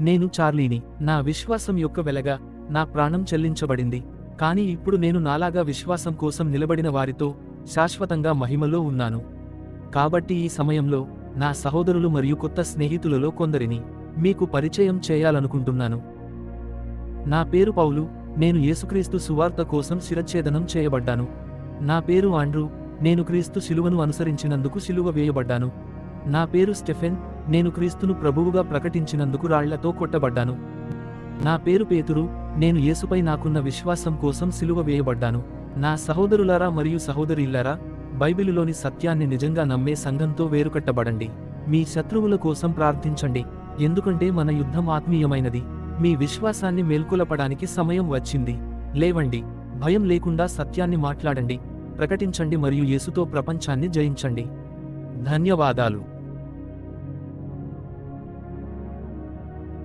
నేను చార్లీని నా విశ్వాసం యొక్క వెలగా నా ప్రాణం చెల్లించబడింది. కానీ ఇప్పుడు నేను నాలాగా విశ్వాసం కోసం నిలబడిన వారితో శాశ్వతంగా మహిమలో ఉన్నాను. కాబట్టి ఈ సమయంలో నా సహోదరులు మరియు కొత్త స్నేహితులలో కొందరిని మీకు పరిచయం చేయాలనుకుంటున్నాను. నా పేరు పౌలు నేను యేసుక్రీస్తు సువార్త కోసం శిరచ్ఛేదనం చేయబడ్డాను. నా పేరు ఆండ్రూ నేను క్రీస్తు శిలువను అనుసరించినందుకు శిలువ వేయబడ్డాను. నా పేరు స్టెఫెన్ నేను క్రీస్తును ప్రభువుగా ప్రకటించినందుకు రాళ్ళతో కొట్టబడ్డాను. నా పేరు పేతురు నేను యేసుపై నాకున్న విశ్వాసం కోసం సిలువ వేయబడ్డాను. నా సహోదరులారా మరియు సహోదరిల్లారా బైబిలులోని సత్యాన్ని నిజంగా నమ్మే సంఘంతో వేరుకట్టబడండి. మీ శత్రువుల కోసం ప్రార్థించండి. ఎందుకంటే మన యుద్ధం ఆత్మీయమైనది. మీ విశ్వాసాన్ని మేల్కొలపడానికి సమయం వచ్చింది. లేవండి. భయం లేకుండా సత్యాన్ని మాట్లాడండి. ప్రకటించండి మరియు యేసుతో ప్రపంచాన్ని జయించండి. ధన్యవాదాలు.